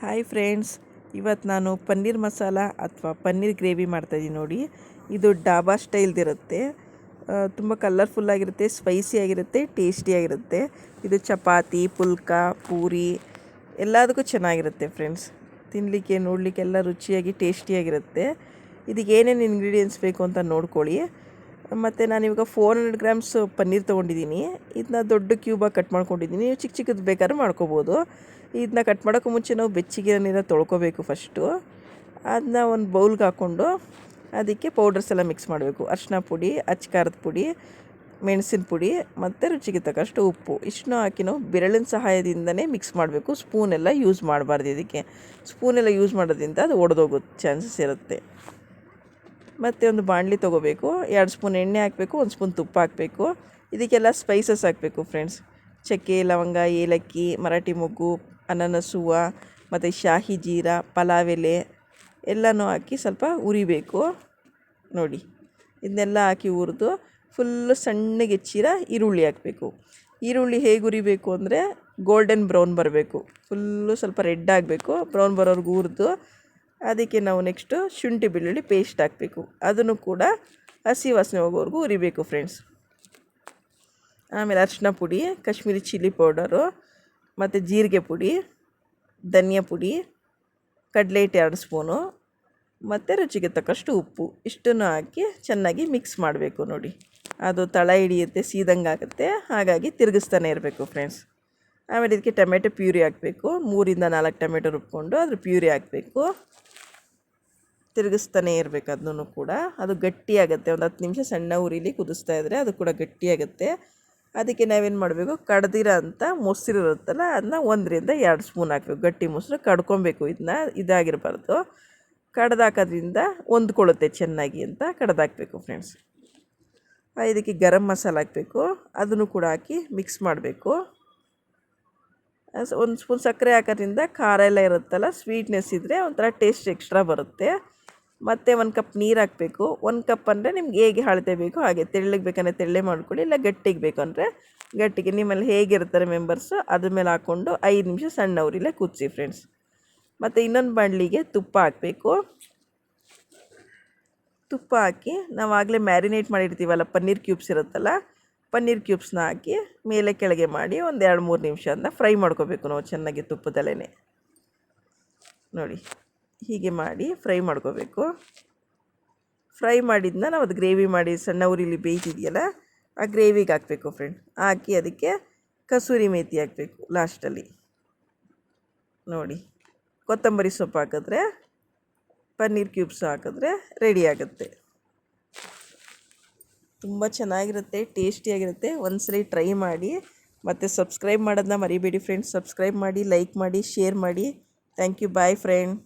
Hi friends ಇವತ್ತು ನಾನು ಪನ್ನೀರ್ ಮಸಾಲ ಅಥವಾ ಪನ್ನೀರ್ ಗ್ರೇವಿ ಮಾಡ್ತಾಯಿದ್ದೀನಿ ನೋಡಿ. ಇದು ಡಾಬಾ ಸ್ಟೈಲ್ದಿರುತ್ತೆ ತುಂಬ ಕಲರ್ಫುಲ್ಲಾಗಿರುತ್ತೆ ಸ್ಪೈಸಿಯಾಗಿರುತ್ತೆ ಟೇಸ್ಟಿಯಾಗಿರುತ್ತೆ ಇದು ಚಪಾತಿ, ಪುಲ್ಕ, ಪೂರಿ ಎಲ್ಲದಕ್ಕೂ ಚೆನ್ನಾಗಿರುತ್ತೆ ಫ್ರೆಂಡ್ಸ್ ತಿನ್ನಲಿಕ್ಕೆ ನೋಡಲಿಕ್ಕೆ ಎಲ್ಲ ರುಚಿಯಾಗಿ ಟೇಸ್ಟಿಯಾಗಿರುತ್ತೆ ಇದಕ್ಕೆ ಏನೇನು ಇಂಗ್ರೀಡಿಯೆಂಟ್ಸ್ ಬೇಕು ಅಂತ ನೋಡ್ಕೊಳ್ಳಿ. ಮತ್ತು ನಾನಿವಾಗ ಫೋರ್ ಹಂಡ್ರೆಡ್ ಗ್ರಾಮ್ಸ್ ಪನ್ನೀರ್ ತೊಗೊಂಡಿದ್ದೀನಿ. ಇದನ್ನ ದೊಡ್ಡ ಕ್ಯೂಬಾಗಿ ಕಟ್ ಮಾಡ್ಕೊಂಡಿದ್ದೀನಿ. ಚಿಕ್ಕ ಚಿಕ್ಕದು ಬೇಕಾದ್ರೂ ಮಾಡ್ಕೋಬೋದು. ಇದನ್ನ ಕಟ್ ಮಾಡೋಕ್ಕೂ ಮುಂಚೆ ನಾವು ಬೆಚ್ಚಗೆ ನೀರ ತೊಳ್ಕೊಬೇಕು ಫಸ್ಟು ಅದನ್ನ ಒಂದು ಬೌಲ್ಗೆ ಹಾಕ್ಕೊಂಡು ಅದಕ್ಕೆ ಪೌಡರ್ಸ್ ಎಲ್ಲ ಮಿಕ್ಸ್ ಮಾಡಬೇಕು. ಅರಿಶಿನ ಪುಡಿ, ಅಚ್ಚ ಖಾರದ ಪುಡಿ, ಮೆಣಸಿನ ಪುಡಿ ಮತ್ತು ರುಚಿಗೆ ತಕ್ಕಷ್ಟು ಉಪ್ಪು. ಇಷ್ಟನ್ನೂ ಹಾಕಿ ನಾವು ಬೆರಳಿನ ಸಹಾಯದಿಂದನೇ ಮಿಕ್ಸ್ ಮಾಡಬೇಕು. ಸ್ಪೂನೆಲ್ಲ ಯೂಸ್ ಮಾಡಬಾರ್ದು ಇದಕ್ಕೆ. ಸ್ಪೂನೆಲ್ಲ ಯೂಸ್ ಮಾಡೋದ್ರಿಂದ ಅದು ಒಡೆದೋಗೋ ಚಾನ್ಸಸ್ ಇರುತ್ತೆ. ಮತ್ತು ಒಂದು ಬಾಣಲಿ ತೊಗೋಬೇಕು. ಎರಡು ಸ್ಪೂನ್ ಎಣ್ಣೆ ಹಾಕಬೇಕು, ಒಂದು ಸ್ಪೂನ್ ತುಪ್ಪ ಹಾಕಬೇಕು. ಇದಕ್ಕೆಲ್ಲ ಸ್ಪೈಸಸ್ ಹಾಕಬೇಕು ಫ್ರೆಂಡ್ಸ್ ಚಕ್ಕೆ, ಲವಂಗ, ಏಲಕ್ಕಿ, ಮರಾಠಿ ಮೊಗ್ಗು ಅನಾನಸ್ ಹೂವು ಮತ್ತು ಶಾಹಿ ಜೀರ ಪಲಾವ್ ಎಲೆ ಎಲ್ಲನೂ ಹಾಕಿ ಸ್ವಲ್ಪ ಉರಿಬೇಕು ನೋಡಿ, ಇದನ್ನೆಲ್ಲ ಹಾಕಿ ಹುರಿದು ಫುಲ್ಲು ಸಣ್ಣಗೆ ಹೆಚ್ಚಿರ ಈರುಳ್ಳಿ ಹಾಕಬೇಕು. ಈರುಳ್ಳಿ ಹೇಗೆ ಉರಿಬೇಕು ಅಂದರೆ ಗೋಲ್ಡನ್ ಬ್ರೌನ್ ಬರಬೇಕು. ಫುಲ್ಲು ಸ್ವಲ್ಪ ರೆಡ್ ಆಗಬೇಕು, ಬ್ರೌನ್ ಬರೋರ್ಗು ಹುರಿದು ಅದಕ್ಕೆ ನಾವು ನೆಕ್ಸ್ಟು ಶುಂಠಿ ಬೆಳ್ಳುಳ್ಳಿ ಪೇಸ್ಟ್ ಹಾಕಬೇಕು. ಅದನ್ನು ಕೂಡ ಹಸಿ ವಾಸನೆ ಹೋಗೋವರೆಗೂ ಉರಿಬೇಕು ಫ್ರೆಂಡ್ಸ್ ಆಮೇಲೆ ಅರಿಶಿನ ಪುಡಿ, ಕಾಶ್ಮೀರಿ ಚಿಲ್ಲಿ ಪೌಡರು ಮತ್ತು ಜೀರಿಗೆ ಪುಡಿ, ಧನಿಯಾ ಪುಡಿ, ಕಡಲೆ ಹಿಟ್ಟು ಎರಡು ಸ್ಪೂನು, ಮತ್ತು ರುಚಿಗೆ ತಕ್ಕಷ್ಟು ಉಪ್ಪು. ಇಷ್ಟನ್ನು ಹಾಕಿ ಚೆನ್ನಾಗಿ ಮಿಕ್ಸ್ ಮಾಡಬೇಕು ನೋಡಿ. ಅದು ತಳ ಹಿಡಿಯುತ್ತೆ, ಸೀದಂಗೆ ಆಗುತ್ತೆ. ಹಾಗಾಗಿ ತಿರುಗಿಸ್ತಾನೆ ಇರಬೇಕು ಫ್ರೆಂಡ್ಸ್ ಆಮೇಲೆ ಇದಕ್ಕೆ ಟೊಮೆಟೊ ಪ್ಯೂರಿ ಹಾಕಬೇಕು. ಮೂರಿಂದ ನಾಲ್ಕು ಟೊಮೆಟೊ ರುಬ್ಕೊಂಡು ಅದ್ರ ಪ್ಯೂರಿ ಹಾಕಬೇಕು. ತಿರುಗಿಸ್ತಾನೆ ಇರಬೇಕು ಅದನ್ನು ಕೂಡ. ಅದು ಗಟ್ಟಿಯಾಗುತ್ತೆ. ಒಂದು ಹತ್ತು ನಿಮಿಷ ಸಣ್ಣ ಉರಿಲಿ ಕುದಿಸ್ತಾ ಇದ್ದರೆ ಅದು ಕೂಡ ಗಟ್ಟಿಯಾಗುತ್ತೆ. ಅದಕ್ಕೆ ನಾವೇನು ಮಾಡಬೇಕು? ಕಡ್ದಿರೋ ಅಂಥ ಮೊಸರು ಇರುತ್ತಲ್ಲ ಅದನ್ನ ಒಂದರಿಂದ ಎರಡು ಸ್ಪೂನ್ ಹಾಕಬೇಕು. ಗಟ್ಟಿ ಮೊಸರು ಕಡ್ಕೊಬೇಕು. ಇದನ್ನ ಇದಾಗಿರಬಾರ್ದು. ಕಡ್ದಾಕೋದ್ರಿಂದ ಹೊಂದ್ಕೊಳ್ಳುತ್ತೆ ಚೆನ್ನಾಗಿ ಅಂತ ಕಡ್ದಾಕಬೇಕು ಫ್ರೆಂಡ್ಸ್ ಇದಕ್ಕೆ ಗರಂ ಮಸಾಲ ಹಾಕಬೇಕು. ಅದನ್ನು ಕೂಡ ಹಾಕಿ ಮಿಕ್ಸ್ ಮಾಡಬೇಕು. ಒಂದು ಸ್ಪೂನ್ ಸಕ್ಕರೆ ಹಾಕೋದ್ರಿಂದ ಖಾರ ಎಲ್ಲ ಇರುತ್ತಲ್ಲ ಸ್ವೀಟ್ನೆಸ್ ಇದ್ದರೆ ಒಂಥರ ಟೇಸ್ಟ್ ಎಕ್ಸ್ಟ್ರಾ ಬರುತ್ತೆ. ಮತ್ತು ಒಂದು ಕಪ್ ನೀರು ಹಾಕಬೇಕು. ಒಂದು ಕಪ್ ಅಂದರೆ ನಿಮ್ಗೆ ಹೇಗೆ ಅಳತೆ ಬೇಕು ಹಾಗೆ. ತೆಳ್ಳಗೆ ಬೇಕಂದರೆ ತೆಳ್ಳೆ ಮಾಡ್ಕೊಳ್ಳಿ, ಇಲ್ಲ ಗಟ್ಟಿಗೆ ಬೇಕು ಅಂದರೆ ಗಟ್ಟಿಗೆ. ನಿಮ್ಮಲ್ಲಿ ಹೇಗಿರ್ತಾರೆ ಮೆಂಬರ್ಸು ಅದ್ರ ಮೇಲೆ ಹಾಕ್ಕೊಂಡು ಐದು ನಿಮಿಷ ಸಣ್ಣ ಉರಿಲೇ ಕುದಿಸಿ ಫ್ರೆಂಡ್ಸ್ ಮತ್ತು ಇನ್ನೊಂದು ಬಾಣಲಿಗೆ ತುಪ್ಪ ಹಾಕಬೇಕು. ತುಪ್ಪ ಹಾಕಿ ನಾವು ಆಗಲೇ ಮ್ಯಾರಿನೇಟ್ ಮಾಡಿರ್ತೀವಲ್ಲ, ಪನ್ನೀರ್ ಕ್ಯೂಬ್ಸ್ ಇರುತ್ತಲ್ಲ, ಪನ್ನೀರ್ ಕ್ಯೂಬ್ಸ್ನ ಹಾಕಿ ಮೇಲೆ ಕೆಳಗೆ ಮಾಡಿ ಒಂದು ಎರಡು ಮೂರು ನಿಮಿಷ ಅದನ್ನ ಫ್ರೈ ಮಾಡ್ಕೋಬೇಕು ನಾವು ಚೆನ್ನಾಗಿ ತುಪ್ಪದಲ್ಲೇ ನೋಡಿ. ಹೀಗೆ ಮಾಡಿ ಫ್ರೈ ಮಾಡ್ಕೋಬೇಕು. ಫ್ರೈ ಮಾಡಿದ್ನ ನಾವು ಅದು ಗ್ರೇವಿ ಮಾಡಿ ಸಣ್ಣ ಉರಿಲಿ ಬೇಯ್ತಿದೆಯಲ್ಲ, ಆ ಗ್ರೇವಿಗೆ ಹಾಕಬೇಕು ಫ್ರೆಂಡ್ ಹಾಕಿ ಅದಕ್ಕೆ ಕಸೂರಿ ಮೇಥಿ ಹಾಕಬೇಕು ಲಾಸ್ಟಲ್ಲಿ ನೋಡಿ, ಕೊತ್ತಂಬರಿ ಸೊಪ್ಪು ಹಾಕಿದ್ರೆ, ಪನ್ನೀರ್ ಕ್ಯೂಬ್ಸ್ ಹಾಕಿದ್ರೆ ರೆಡಿ ಆಗುತ್ತೆ. ತುಂಬ ಚೆನ್ನಾಗಿರುತ್ತೆ, ಟೇಸ್ಟಿಯಾಗಿರುತ್ತೆ. ಒಂದ್ಸಲಿ ಟ್ರೈ ಮಾಡಿ, ಮತ್ತು ಸಬ್ಸ್ಕ್ರೈಬ್ ಮಾಡೋದನ್ನ ಮರಿಬೇಡಿ ಫ್ರೆಂಡ್ಸ್ ಸಬ್ಸ್ಕ್ರೈಬ್ ಮಾಡಿ, ಲೈಕ್ ಮಾಡಿ, ಶೇರ್ ಮಾಡಿ. Thank you bye friend